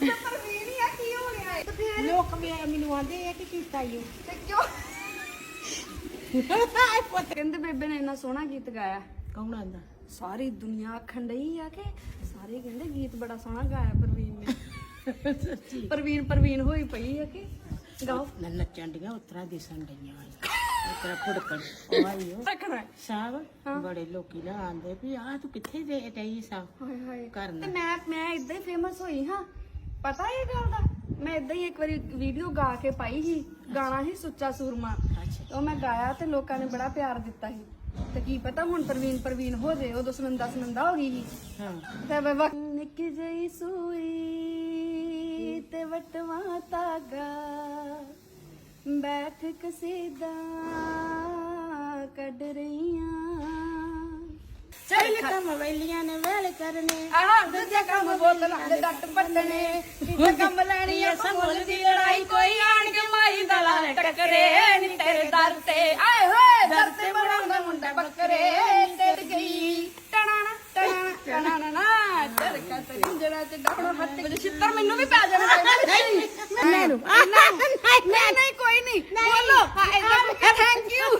ਤੇ ਪ੍ਰਵੀਨ ਕਹਿੰਦੇ ਬੇਬੇ ਨੇ ਇੰਨਾ ਸੋਹਣਾ ਗੀਤ ਗਾਇਆ। ਸਾਰੀ ਦੁਨੀਆ ਆਖਣ ਡਈ ਆ ਕਿ ਸਾਰੇ ਕਹਿੰਦੇ ਗੀਤ ਬੜਾ ਸੋਹਣਾ ਗਾਇਆ ਪ੍ਰਵੀਨ ਨੇ। ਪ੍ਰਵੀਨ ਪ੍ਰਵੀਨ ਹੋਈ ਪਈ ਆ ਕਿ ਗਾਓ ਨਾ ਨੱਚਣ ਡੀਆਂ ਉਤਰਾ ਦਿਸਣ ਡਈਆਂ। ਵਾਂ। ਉਤਰਾ ਫੁੜਕਣ। ਆਇਓ ਰੱਖਣਾ। ਸਾਬ ਬੜੇ ਲੋਕੀ ਨਾ ਆਂਦੇ ਵੀ ਆ ਤੂੰ ਕਿੱਥੇ ਦੇ ਰਹੀ ਸਾ ਹਾਏ ਹਾਏ। ਕਰਨਾ? ਤੇ ਮੈਂ ਮੈਂ ਇਦਾਂ ਹੀ ਫੇਮਸ ਹੋਈ ਹਾਂ। ਪਤਾ ਇਹ ਗੱਲ ਦਾ? ਮੈਂ ਇਦਾਂ ਹੀ ਇੱਕ ਵਾਰੀ ਵੀਡੀਓ ਗਾ ਕੇ ਪਾਈ ਸੀ। ਗਾਣਾ ਸੀ ਸੁੱਚਾ ਸੂਰਮਾ। ਅੱਛਾ। ਉਹ ਮੈਂ ਗਾਇਆ ਤੇ ਲੋਕਾਂ ਨੇ ਬੜਾ ਪਿਆਰ ਦਿੱਤਾ ਸੀ। ਤੇ ਕੀ ਪਤਾ ਹੁਣ ਪ੍ਰਵੀਨ ਪ੍ਰਵੀਨ ਹੋ ਜੇ ਉਦੋਂ ਸੁਨੰਦਾ ਸੁਨੰਦਾ ਹੋ ਗਈ ਸੀ। ਹਾਂ। ਤੇ ਬਾਬਾ ਨਿੱਕ ਜਈ ਸੂਈ ਤੇ ਵਟਵਾ ਤਾਗਾ ਬੈਠ ਕਸੀਦਾ ਕੱਢ ਰਹੀਆਂ। ਚੱਲ ਕੰਮ ਵੈਲੀਆਂ ਨੇ ਵੇਲ ਕਰਨੇ। ਆਹ ਦੂਜਾ ਕੰਮ ਬੋਤਲਾਂ ਦੇ ਡੱਟ ਪੱਟਣੇ। ਤੀਜਾ ਕੰਮ ਲੈਣੀ ਆ ਮੁੱਲ ਦੀ ਲੜਾਈ। ਕੋਈ ਆਣ ਕੇ ਮਾਈ ਦਾ ਲਾਲ ਟੱਕਰੇ ਨੀ। ਤੇਰੇ ਦਰ ਤੇ। ਆਏ ਹੋਏ ਦਰ ਤੇ ਬਣਾਉਂਦਾ ਮੁੰਡਾ ਬੱਕਰੇ ਟੇੜ ਗਈ। ਟਣਾਣਾ ਟਣਾਣਾ ਟਣਾਣਾ ਨਾ ਦਰ ਕਾ ਤੇ ਜਿਹੜਾ ਤੇ ਡਾਉਣਾ ਹੱਥ। ਛਿੱਤਰ ਮੈਨੂੰ ਵੀ ਪੈ ਜਾਣਾ। ਨਹੀਂ ਮੈਨੂੰ નહીં કોઈ નહીં બોલો થેન્ક યુ